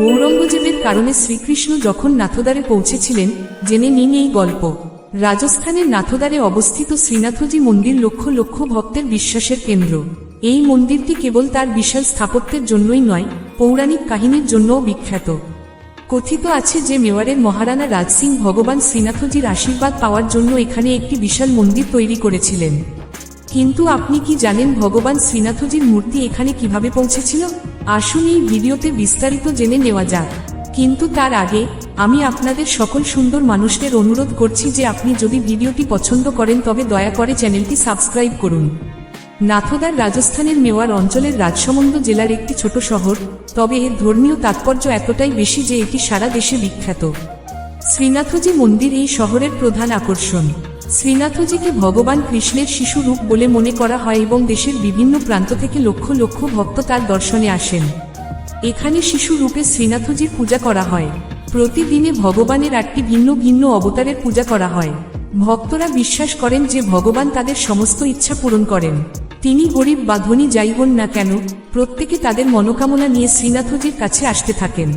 ঔরঙ্গজেবের কারণে শ্রীকৃষ্ণ যখন নাথদারে পৌঁছেছিলেন, জেনে নিন এই গল্প। রাজস্থানের নাথদারে অবস্থিত শ্রীনাথজি মন্দির লক্ষ লক্ষ ভক্তের বিশ্বাসের কেন্দ্র। এই মন্দিরটি কেবল তার বিশাল স্থাপত্যের জন্যই নয়, পৌরাণিক কাহিনীর জন্যও বিখ্যাত। কথিত আছে যে মেওয়ারের মহারানা রাজ সিং ভগবান শ্রীনাথজির আশীর্বাদ পাওয়ার জন্য এখানে একটি বিশাল মন্দির তৈরি করেছিলেন। কিন্তু আপনি কি জানেন ভগবান শ্রীনাথজির মূর্তি এখানে কীভাবে পৌঁছেছিল? আসুন এই ভিডিওতে বিস্তারিত জেনে নেওয়া যাক। কিন্তু তার আগে, আমি আপনাদের সকল সুন্দর মানুষদের অনুরোধ করছি যে আপনি যদি ভিডিওটি পছন্দ করেন, তবে দয়া করে চ্যানেলটি সাবস্ক্রাইব করুন। নাথদার রাজস্থানের মেওয়ার অঞ্চলের রাজসমন্দ জেলার একটি ছোট শহর, তবে এর ধর্মীয় তাৎপর্য এতটাই বেশি যে এটি সারা দেশে বিখ্যাত। শ্রীনাথজি মন্দির এই শহরের প্রধান আকর্ষণ। শ্রীনাথজিকে ভগবান কৃষ্ণের শিশু রূপ বলে মনে করা হয় এবং দেশের বিভিন্ন প্রান্ত থেকে লক্ষ লক্ষ ভক্ত তার দর্শনে আসেন। এখানে শিশু রূপে শ্রীনাথজির পূজা করা হয়। প্রতিদিনে ভগবানের আটটি ভিন্ন ভিন্ন অবতারের পূজা করা হয়। ভক্তরা বিশ্বাস করেন যে ভগবান তাদের সমস্ত ইচ্ছা পূরণ করেন। তিনি গরিব বা ধনী যাই হন না কেন, প্রত্যেকে তাদের মনোকামনা নিয়ে শ্রীনাথজির কাছে আসতে থাকেন।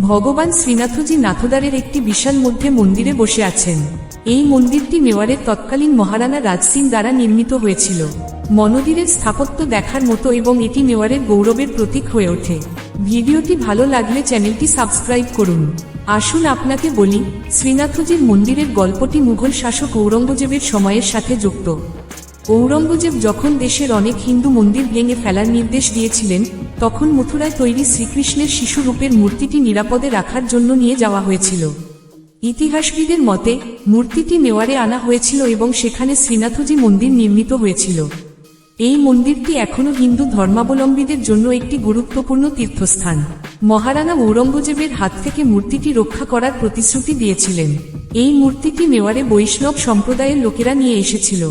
ভগবান শ্রীনাথজি নাথদারের একটি বিশাল মধ্যে মন্দিরে বসে আছেন। এই মন্দিরটি মেওয়ারের তৎকালীন মহারানা রাজ সিং দ্বারা নির্মিত হয়েছিল। মন্দিরের স্থাপত্য দেখার মতো এবং এটি মেওয়ারের গৌরবের প্রতীক হয়ে ওঠে। ভিডিওটি ভালো লাগলে চ্যানেলটি সাবস্ক্রাইব করুন। আসুন আপনাকে বলি, শ্রীনাথজির মন্দিরের গল্পটি মুঘল শাসক ঔরঙ্গজেবের সময়ের সাথে যুক্ত। ঔরঙ্গজেব যখন দেশের অনেক হিন্দু মন্দির ভেঙে ফেলার নির্দেশ দিয়েছিলেন, তখন মথুরায় তৈরি শ্রীকৃষ্ণের শিশুরূপের মূর্তিটি নিরাপদে রাখার জন্য নিয়ে যাওয়া হয়েছিল। ইতিহাসবিদের মতে, মূর্তিটি নেওয়ারে আনা হয়েছিল এবং সেখানে শ্রীনাথজি মন্দির নির্মিত হয়েছিল। এই মন্দিরটি এখনও হিন্দু ধর্মাবলম্বীদের জন্য একটি গুরুত্বপূর্ণ তীর্থস্থান। মহারানা ঔরঙ্গজেবের হাত থেকে মূর্তিটি রক্ষা করার প্রতিশ্রুতি দিয়েছিলেন। এই মূর্তিটি মেওয়ারে বৈষ্ণব সম্প্রদায়ের লোকেরা নিয়ে এসেছিল।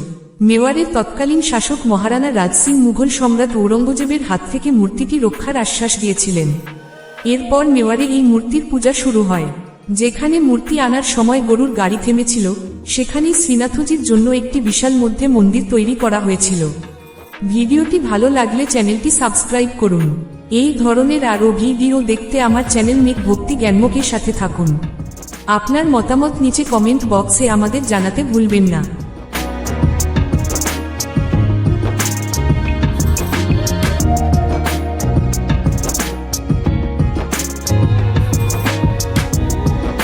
মেওয়ারের তৎকালীন শাসক মহারানা রাজ সিং মুঘল সম্রাট ঔরঙ্গজেবের হাত থেকে মূর্তিটি রক্ষার আশ্বাস দিয়েছিলেন। এরপর মেওয়ারে এই মূর্তির পূজা শুরু হয়। যেখানে মূর্তি আনার সময় গরুর গাড়ি থেমেছিল, সেখানেই শ্রীনাথজির জন্য একটি বিশাল মধ্যে মন্দির তৈরি করা হয়েছিল। ভিডিওটি ভালো লাগলে চ্যানেলটি সাবস্ক্রাইব করুন। এই ধরনের আরও ভিডিও দেখতে আমার চ্যানেল মেক ভক্তি জ্ঞানমুখের সাথে থাকুন। আপনার মতামত নিচে কমেন্ট বক্সে আমাদের জানাতে ভুলবেন না।